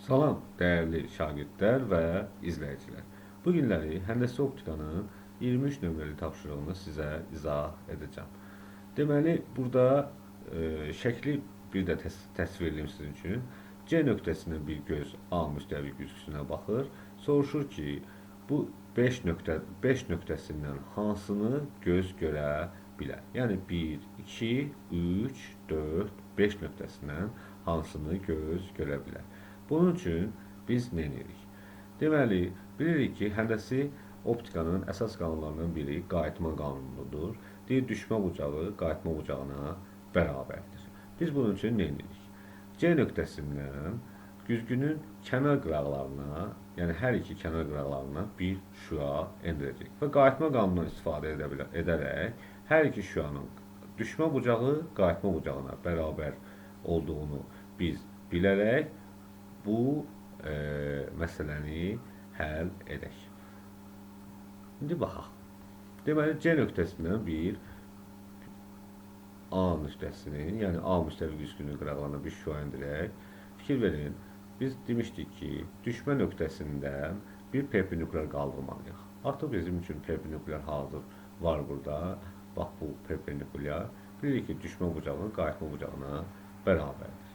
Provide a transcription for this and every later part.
Salam dəyərli şagirdlər və izləyicilər. Bu günləri Həndəsə Optikanın 23 nömrəli tapşırığını sizə izah edəcəm. Deməli, burada e, şəkli bir də təs təsvirləyim sizin üçün. C nöqtəsindən bir göz A müstəvi güzgüsünə baxır. Soruşur ki, bu 5 nöqtə 5 nöqtəsindən hansını göz görə bilər? Yəni 1, 2, 3, 4, 5 nöqtəsindən hansını göz görə bilər? Bunun üçün biz nə edirik? Deməli, bilirik ki, həndəsi optikanın əsas qanunlarından biri qayıtma qanunudur. Deyir, düşmə bucağı qayıtma bucağına bərabərdir. Biz bunun üçün nə edirik? C nöqtəsindən güzgünün kənar qıraqlarına, yəni hər iki kənar qıraqlarına bir şüa endirəcək. Və qayıtma qanunundan istifadə edə bilər, edərək hər iki şüanın düşmə bucağı qayıtma bucağına bərabər olduğunu biz bilərək bu e, məsələni həll edək. İndi baxaq. Deməli C nöqtəsindən bir A nöqtəsinin, yəni A müstəvi güzgünün qıraqlarına bir şüa endirək. Fikir verin, biz demişdik ki, düşmə nöqtəsindən bir perpendikulyar qaldırmalıyıq. Artıq bizim üçün perpendikulyar hazır var burada. Bax bu perpendikulyar. Bilirik ki, düşmə bucağı qayıtma bucağına bərabərdir.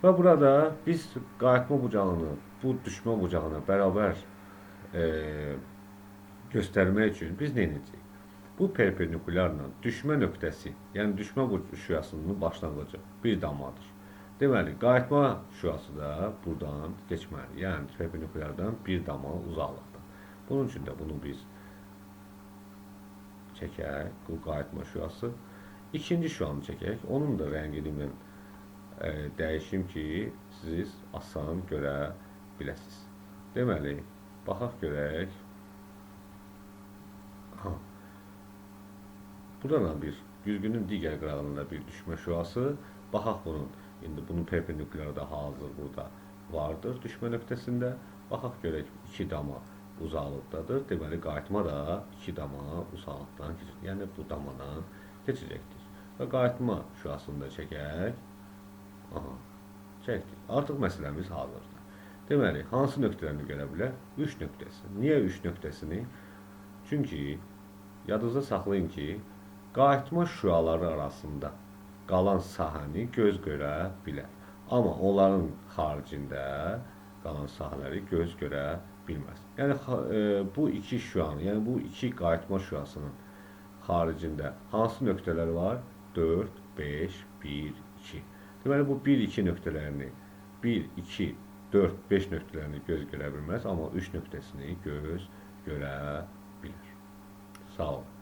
Və burada biz qayıtma bucağını bu düşmə bucağına bərabər e, göstərmək üçün biz nə edəcəyik? Bu perpendikulyarla düşmə nöqtəsi, yəni düşmə şüasının başlanğıcı bir damadır. Deməli, qayıtma şüası da buradan keçməli. Yəni perpendikulyardan bir dama uzaqlıqda. Bunun üçün də bunu biz çəkək, bu qayıtma şüası. İkinci şüanı çəkək. Onun da rəngini mən dəyişim ki, siz asan görə biləsiniz. Deməli, baxaq görək. Ha. Burada da bir güzgünün digər qırağında bir düşmə şüası. Baxaq bunun. İndi bunun perpendikulyarı da hazır burada vardır düşmə nöqtəsində. Baxaq görək iki dama uzaqlıqdadır. Deməli qayıtma da iki dama uzaqlıqdan keçir. Yəni bu damadan keçəcəkdir. Və qayıtma şüasını da çəkək. Aha. Çəkdik. Artıq məsələmiz hazırdır. Deməli, hansı nöqtələrini görə bilər? 3 nöqtəsi. Niyə 3 nöqtəsini? Çünki yadınızda saxlayın ki, qayıtma şüaları arasında qalan sahəni göz görə bilər. Amma onların xaricində qalan sahələri göz görə bilməz. Yəni e, bu iki şüanın, yəni bu iki qayıtma şüasının xaricində hansı nöqtələr var? 4, 5, 1, 2. Deməli bu 1-2 nöqtələrini 1-2 4-5 nöqtələrini göz görə bilməz, amma 3 nöqtəsini göz görə bilər. Sağ olun.